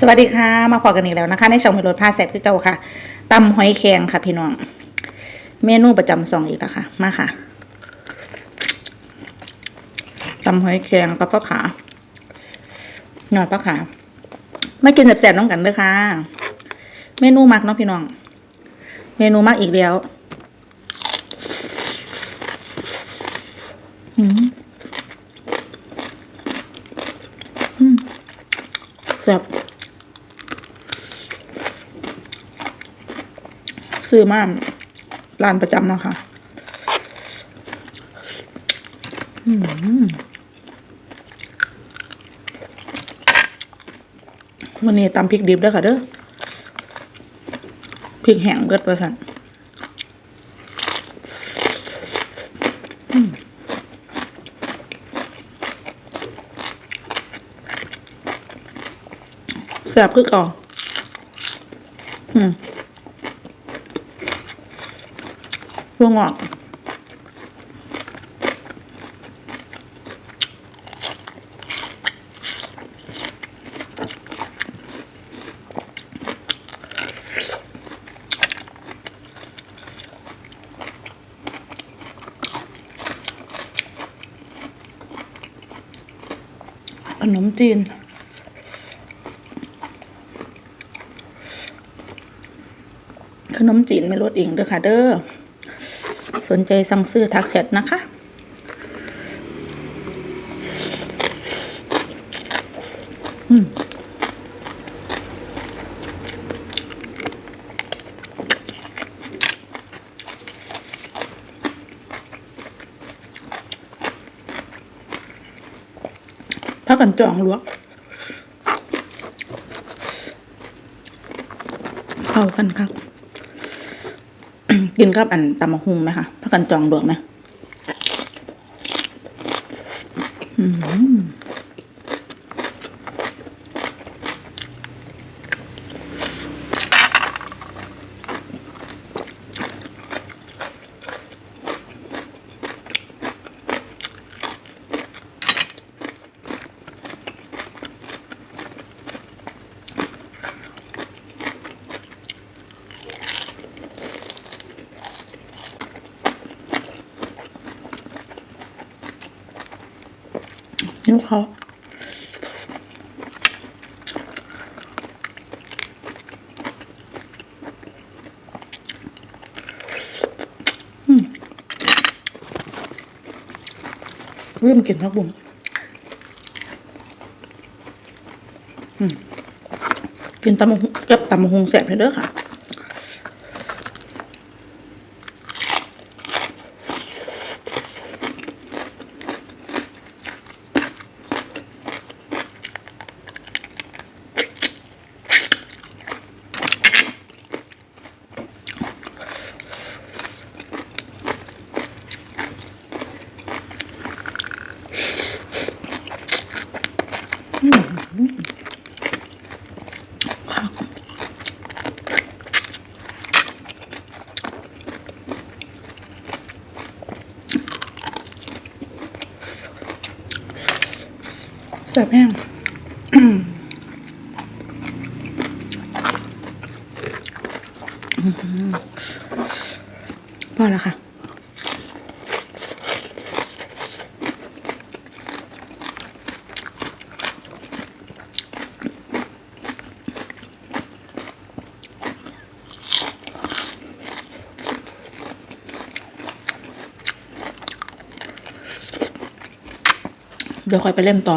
สวัสดีค่ะ มาพอกันอีกแล้วนะคะ ในช่องพิรถพาแซ่บคือเก่าค่ะตำหอยแครงค่ะพี่น้อง เมนูประจำซองอีกแล้วค่ะ มาค่ะตำหอยแครงกับปลาขาหน่อยปลาขาไมากินแซ่บๆน้องกันเด้อค่ะ เมนูมักเนาะพี่น้อง เมนูมักอีกแล้วอืมอืมแซ่บ ซื้อมาร้านประจำเนาะค่ะอืมวันนี้ตำพริกดิบด้อค่ะเด้อพริกแห้งเบิดประสันแซ่บคือเก่าอืม พวงอกขนมจีน ขนมจีนไม่ลดเองเด้อค่ะเด้อ สนใจสั่งซื้อทักแชทนะคะ อืมพักกันจองลวกเข้ากันครับ กินกับอันตำมะฮุงไหมคะพักกันจองดวงไหมอืม นิ้วเขาอืมลืมกินพักบุ้งอืมกินตำมะฮุงกับตำมะฮุงแสบเลยเด้อค่ะ ค่ะแซ่บแห้งพอแล้วค่ะ เดี๋ยวค่อยไปเล่มต่อ